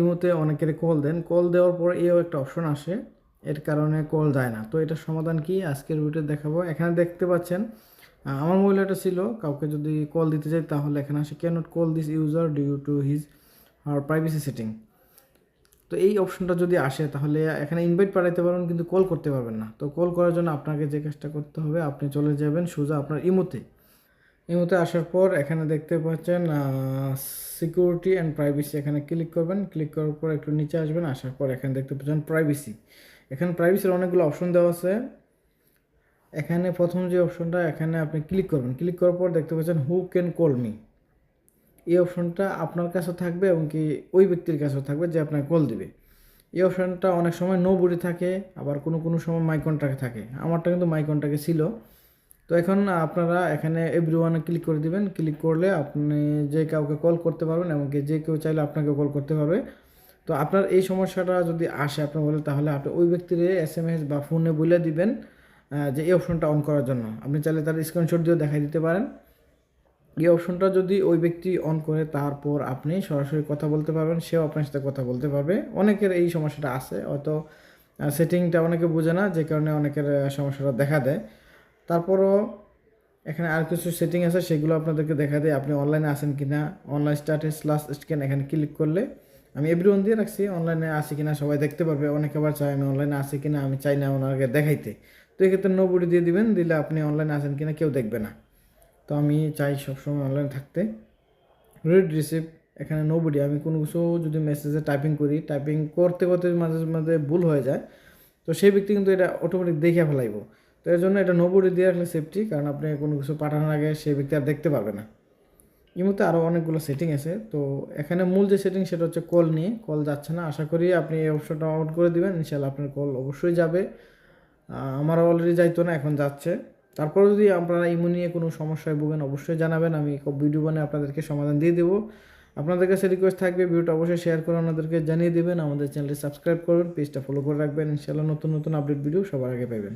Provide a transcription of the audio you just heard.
ইমোতে অনেকের কল দেন। কল দেওয়ার পর এও একটা অপশন আসে, এর কারণে কল যায় না। তো এটার সমাধান কি? আজকের ভিডিও দেখাবো। এখানে দেখতে পাচ্ছেন আমার মহিলাটা ছিল, কাউকে যদি কল দিতে চাই তাহলে এখানে আসে can't call this user due to his or privacy setting তো এই অপশনটা যদি আসে তাহলে এখানে ইনভাইট পাঠাইতে পারবেন, কিন্তু কল করতে পারবেন না। তো কল করার জন্য আপনাকে যে কাজটা করতে হবে, আপনি চলে যাবেন সোজা আপনার ইমোতে। ইমোতে আসার পর এখানে দেখতে পাচ্ছেন সিকিউরিটি অ্যান্ড প্রাইভেসি এখানে ক্লিক করবেন। ক্লিক করার পর একটু নিচে আসবেন, আসার পর এখানে দেখতে পাচ্ছেন প্রাইভেসি এখানে প্রাইভেসির অনেকগুলো অপশন দেওয়া আছে। এখানে প্রথম যে অপশনটা এখানে আপনি ক্লিক করবেন। ক্লিক করার পর দেখতে পাচ্ছেন হু ক্যান কল মি এই অপশনটা আপনার কাছে থাকবে এবং কি ওই ব্যক্তির কাছেও থাকবে যে আপনাকে কল দিবে। এই অপশনটা অনেক সময় নো বডি থাকে, আবার কোনো কোনো সময় মাই থাকে। আমারটা কিন্তু মাই ছিল। তো এখন আপনারা এখানে এভরি ওয়ানে ক্লিক করে দিবেন। ক্লিক করলে আপনি যে কাউকে কল করতে পারবেন এমনকি যে কেউ চাইলে আপনাকে কল করতে পারবে। তো আপনার এই সমস্যাটা যদি আসে আপনি বলে তাহলে আপনি ওই ব্যক্তির এস এম এস বা ফোনে বলে দিবেন যে এই অপশনটা অন করার জন্য। আপনি চাইলে তার স্ক্রিনশট দিয়েও দেখাই দিতে পারেন। এই অপশনটা যদি ওই ব্যক্তি অন করে, তারপর আপনি সরাসরি কথা বলতে পারবেন, সেও আপনার সাথে কথা বলতে পারবে। অনেকের এই সমস্যাটা আছে, হয়তো সেটিংটা অনেকে বোঝে না, যে কারণে অনেকের সমস্যাটা দেখা দেয়। তারপরও এখানে আর কিছু সেটিং আছে, সেগুলো আপনাদেরকে দেখা দেয় আপনি অনলাইনে আসেন কি না অনলাইন স্ট্যাটাস লাস্ট স্ক্যান এখানে ক্লিক করলে আমি এভরিওয়ান দিয়ে রাখছি। অনলাইনে আসি কিনা সবাই দেখতে পারবে। অনেকে আবার চায় আমি অনলাইনে আসি কিনা, আমি চাই না ওনাকে দেখাইতে। তো এক্ষেত্রে নোবডি দিয়ে দিবেন, দিলে আপনি অনলাইনে আসেন কিনা কেউ দেখবে না। তো আমি চাই সবসময় অনলাইনে থাকতে। রিড রিসিভ এখানে নোবডি আমি কোনো কিছু যদি মেসেজে টাইপিং করি টাইপিং করতে করতে মাঝে মাঝে ভুল হয়ে যায়, তো সেই ব্যক্তি কিন্তু এটা অটোমেটিক দেখে ফেলাইব। তো এর জন্য এটা নোবডি দিয়ে রাখলে সেফটি কারণ আপনি কোনো কিছু পাঠানোর আগে সেই ব্যক্তি আর দেখতে পাবে না। মধ্যে আরও অনেকগুলো সেটিং আছে। তো এখানে মূল যে সেটিং সেটা হচ্ছে কল নিয়ে। কল যাচ্ছে না আশা করি আপনি এই অপশনটা অন করে দিবেন। ইনশাল্লাহ আপনার কল অবশ্যই যাবে। আহ, আমারও অলরেডি যাইতো না এখন যাচ্ছে। তারপরে যদি আপনারা ইমো নিয়ে কোনো সমস্যায় ভোগেন অবশ্যই জানাবেন। আমি ভিডিও বানিয়ে আপনাদেরকে সমাধান দিয়ে দেবো। আপনাদের কাছে রিকোয়েস্ট থাকবে ভিডিওটা অবশ্যই শেয়ার করে আমাদেরকে জানিয়ে দেবেন। আমাদের চ্যানেলটি সাবস্ক্রাইব করবেন পেজটা ফলো করে রাখবেন। ইনশাল্লাহ নতুন নতুন আপডেট ভিডিও সবার আগে পাবেন